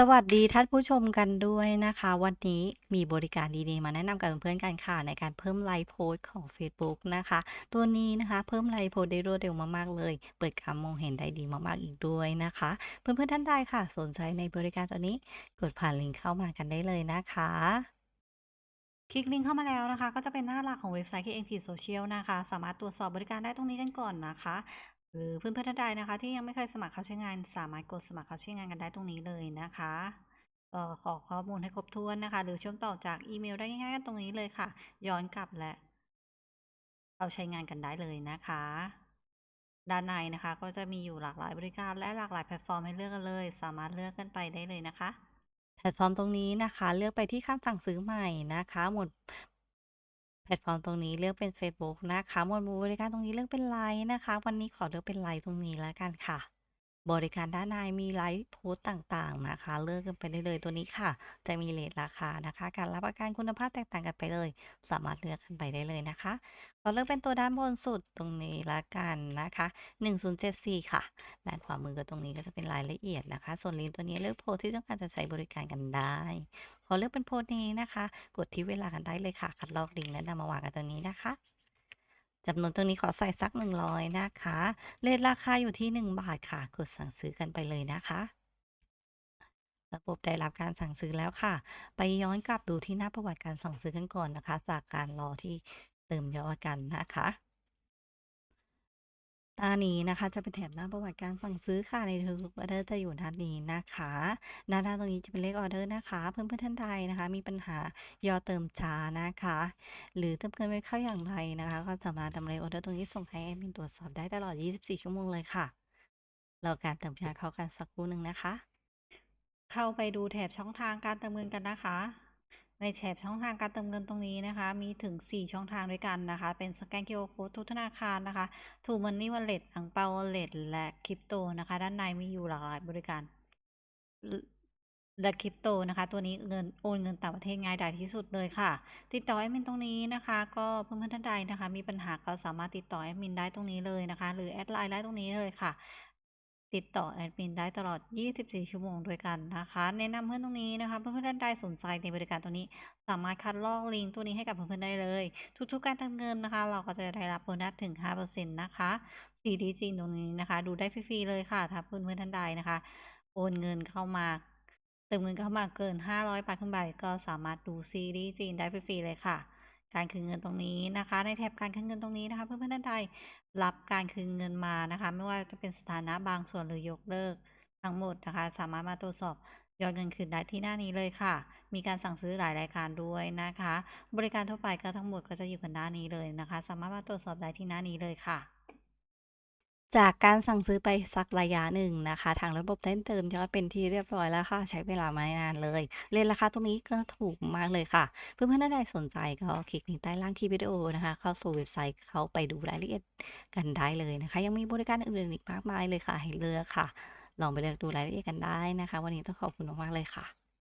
สวัสดีท่านผู้ชมกันด้วยนะคะ วันนี้มีบริการดีๆ มาแนะนำกับเพื่อนๆกันค่ะ ในการเพิ่มไลค์โพสของเฟซบุ๊กนะคะ ตัวนี้นะคะเพิ่มไลค์โพสได้รวดเร็วมากๆเลย เปิดการมองเห็นได้ดีมากๆอีกด้วยนะคะ เพื่อนๆท่านใดค่ะ สนใจในบริการตัวนี้กดผ่านลิงก์เข้ามากันได้เลยนะคะคลิกลิงก์เข้ามาแล้วนะคะ ก็จะเป็นหน้าหลักของเว็บไซต์ KNP Social นะคะ สามารถตรวจสอบบริการได้ตรงนี้กันก่อนนะคะ หรือเพื่อนๆท่านใดนะคะ ที่ยังไม่เคยสมัครเข้าใช้งาน สามารถกดสมัครเข้าใช้งานกันได้ตรงนี้เลยนะคะเอ่อขอข้อมูลให้ครบถ้วนนะคะ หรือเชื่อมต่อจากอีเมลได้ง่ายๆตรงนี้เลยค่ะ ย้อนกลับและเอาใช้งานกันได้เลยนะคะ ด้านในนะคะ ก็จะมีอยู่หลากหลายบริการและหลากหลายแพลตฟอร์มให้เลือกกันเลย สามารถเลือกกันไปได้เลยนะคะแพลตฟอร์มตรงนี้นะคะ เลือกไปที่คำสั่งซื้อใหม่นะคะ หมวด แพลตฟอร์มตรงนี้เลือกเป็นเฟซบุ๊กนะคะ หมวดหมู่บริการตรงนี้เลือกเป็นไลน์นะคะ วันนี้ขอเลือกเป็นไลน์ตรงนี้แล้วกันค่ะ บริการด้านในมีไลฟ์โพสต์ต่างๆนะคะ เลือกกันไปได้เลยตัวนี้ค่ะ จะมีเรตราคานะคะ การรับประกันคุณภาพแตกต่างกันไปเลย สามารถเลือกกันไปได้เลยนะคะขอเลือกเป็นตัวด้านบนสุดตรงนี้ละกันนะคะ 1074 ค่ะด้านขวามือก็ตรงนี้ก็จะเป็นรายละเอียดนะคะ ส่วนลิงก์ตัวนี้เลือกโพสต์ที่ต้องการจะใช้บริการกันได้ขอเลือกเป็นโพสต์นี้นะคะ กดที่เวลากันได้เลยค่ะ คัดลอกลิงก์และนำมาวางกันตรงนี้นะคะ จำนวนตรงนี้ขอใส่สัก 100 นะคะเรทราคาอยู่ที่ 1 บาทค่ะ กดสั่งซื้อกันไปเลยนะคะ ระบบได้รับการสั่งซื้อแล้วค่ะ ไปย้อนกลับดูที่หน้าประวัติการสั่งซื้อกันก่อนนะคะ จากการรอที่เติมยอดกันนะคะ หน้านี้นะคะจะเป็นแถบหน้าประวัติการสั่งซื้อค่ะในทุกออเดอร์จะอยู่ด้านนี้นะคะด้านหน้าตรงนี้จะเป็นเลขออเดอร์นะคะ เพื่อนๆท่านใดนะคะ มีปัญหายอดเติมช้านะคะ หรือเติมเกินไม่เข้าอย่างไรนะคะ ก็สามารถนำเลขออเดอร์ตรงนี้ส่งให้แอดมินตรวจสอบได้ตลอด 24 ชั่วโมงเลยค่ะรอการเติมยอดเข้ากันสักครู่หนึ่งนะคะ เข้าไปดูแถบช่องทางการเติมเงินกันนะคะ ในแถบช่องทางการเติมเงินตรงนี้นะคะ มีถึง 4 ช่องทางด้วยกันนะคะ เป็นสแกน QR Code ทุกธนาคารนะคะทูมันนี่วอลเล็ตอังเปาวอลเล็ตและคริปโตนะคะ ด้านในมีอยู่หลากหลายบริการ และคริปโตนะคะ ตัวนี้เงินโอนเงินต่างประเทศง่ายดายที่สุดเลยค่ะ ติดต่อแอดมินตรงนี้นะคะ ก็เพื่อนๆท่านใดนะคะ มีปัญหาก็สามารถติดต่อแอดมินได้ตรงนี้เลยนะคะ หรือแอดไลน์ได้ตรงนี้เลยค่ะ ติดต่อแอดมินได้ตลอด 24 ชั่วโมงด้วยกันนะคะ แนะนำเพื่อนตรงนี้นะคะเพื่อนๆท่านใดสนใจในบริการตัวนี้ สามารถคัดลอกลิงก์ตัวนี้ให้กับเพื่อนๆได้เลย ทุกๆการเติมเงินนะคะ เราก็จะได้รับโบนัสถึง 5%นะคะ CDG ตรงนี้นะคะ ดูได้ฟรีๆเลยค่ะ ถ้าเพื่อนๆท่านใดนะคะ โอนเงินเข้ามาเติมเงินเข้ามาเกิน 500บาทขึ้นไปก็สามารถดูซีรีส์จีนได้ฟรีๆเลยค่ะ การคืนเงินตรงนี้นะคะ ในแถบการคืนเงินตรงนี้นะคะ เพื่อนๆท่านใดรับการคืนเงินมานะคะ ไม่ว่าจะเป็นสถานะบางส่วนหรือยกเลิกทั้งหมดนะคะ สามารถมาตรวจสอบยอดเงินคืนได้ที่หน้านี้เลยค่ะ มีการสั่งซื้อหลายรายการด้วยนะคะ บริการทั่วไปก็ทั้งหมดก็จะอยู่กันหน้านี้เลยนะคะ สามารถมาตรวจสอบได้ที่หน้านี้เลยค่ะ จากการสั่งซื้อไปสักระยะหนึ่งนะคะ ทางระบบได้เติมยอดเป็นที่เรียบร้อยแล้วค่ะ ใช้เวลาไม่นานเลยเรทราคาตรงนี้ก็ถูกมากเลยค่ะ เพื่อนๆท่านใดสนใจก็คลิกลิงก์ใต้ล่างคลิปวิดีโอนะคะ เข้าสู่เว็บไซต์เข้าไปดูรายละเอียดกันได้เลยนะคะ ยังมีบริการอื่นๆอีกมากมายเลยค่ะ ให้เลือกค่ะ ลองไปเลือกดูรายละเอียดกันได้นะคะ วันนี้ต้องขอบคุณมากๆเลยค่ะ